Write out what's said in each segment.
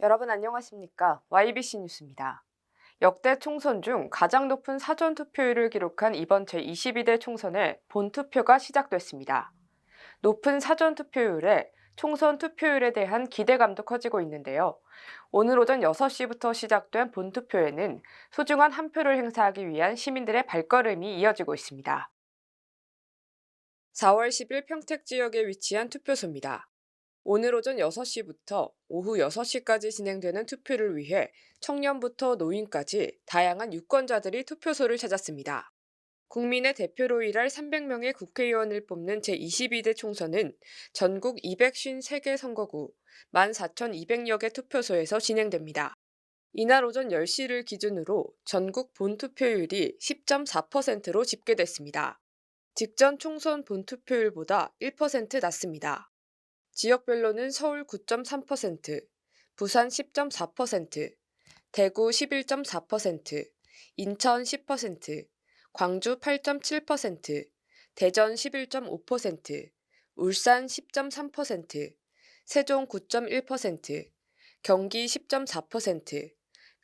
여러분 안녕하십니까? YBC 뉴스입니다. 역대 총선 중 가장 높은 사전 투표율을 기록한 이번 제22대 총선의 본투표가 시작됐습니다. 높은 사전 투표율에 총선 투표율에 대한 기대감도 커지고 있는데요. 오늘 오전 6시부터 시작된 본 투표에는 소중한 한 표를 행사하기 위한 시민들의 발걸음이 이어지고 있습니다. 4월 10일 평택 지역에 위치한 투표소입니다. 오늘 오전 6시부터 오후 6시까지 진행되는 투표를 위해 청년부터 노인까지 다양한 유권자들이 투표소를 찾았습니다. 국민의 대표로 일할 300명의 국회의원을 뽑는 제22대 총선은 전국 253개 선거구 14,200여 개 투표소에서 진행됩니다. 이날 오전 10시를 기준으로 전국 본투표율이 10.4%로 집계됐습니다. 직전 총선 본투표율보다 1% 낮습니다. 지역별로는 서울 9.3%, 부산 10.4%, 대구 11.4%, 인천 10%, 광주 8.7%, 대전 11.5%, 울산 10.3%, 세종 9.1%, 경기 10.4%,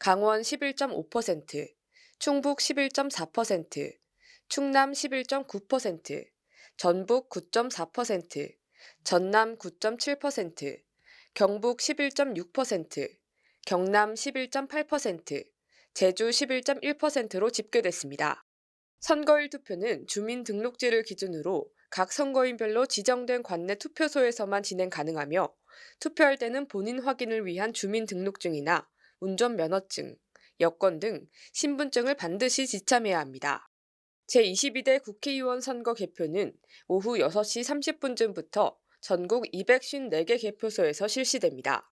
강원 11.5%, 충북 11.4%, 충남 11.9%, 전북 9.4%, 전남 9.7%, 경북 11.6%, 경남 11.8%, 제주 11.1%로 집계됐습니다. 선거일 투표는 주민등록지를 기준으로 각 선거인별로 지정된 관내 투표소에서만 진행 가능하며 투표할 때는 본인 확인을 위한 주민등록증이나 운전면허증, 여권 등 신분증을 반드시 지참해야 합니다. 제22대 국회의원 선거 개표는 오후 6시 30분쯤부터 전국 254개 개표소에서 실시됩니다.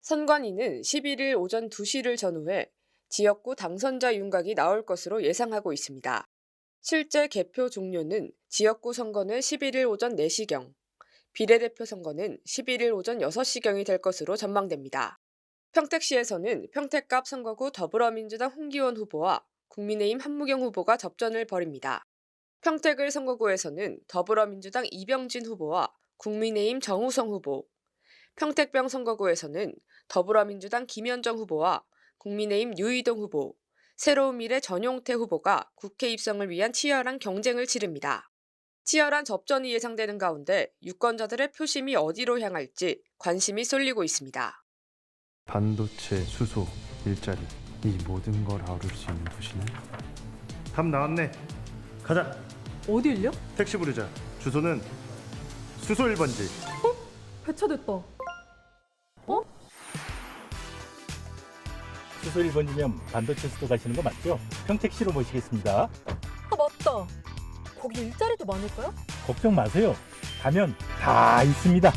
선관위는 11일 오전 2시를 전후해 지역구 당선자 윤곽이 나올 것으로 예상하고 있습니다. 실제 개표 종료는 지역구 선거는 11일 오전 4시경, 비례대표 선거는 11일 오전 6시경이 될 것으로 전망됩니다. 평택시에서는 평택갑 선거구 더불어민주당 홍기원 후보와 국민의힘 한무경 후보가 접전을 벌입니다. 평택을 선거구에서는 더불어민주당 이병진 후보와 국민의힘 정우성 후보, 평택병 선거구에서는 더불어민주당 김현정 후보와 국민의힘 유이동 후보, 새로운 미래 전용태 후보가 국회 입성을 위한 치열한 경쟁을 치릅니다. 치열한 접전이 예상되는 가운데 유권자들의 표심이 어디로 향할지 관심이 쏠리고 있습니다. 반도체, 수소, 일자리 이 모든 걸 아우를 수 있는 도시는 답 나왔네 가자 어딜요? 택시 부르자 주소는 수소 1번지 배차됐다. 수소 1번이면 반도체 수도 가시는 거 맞죠? 평택시로 모시겠습니다. 아 맞다. 거기 일자리도 많을까요? 걱정 마세요. 가면 다 있습니다.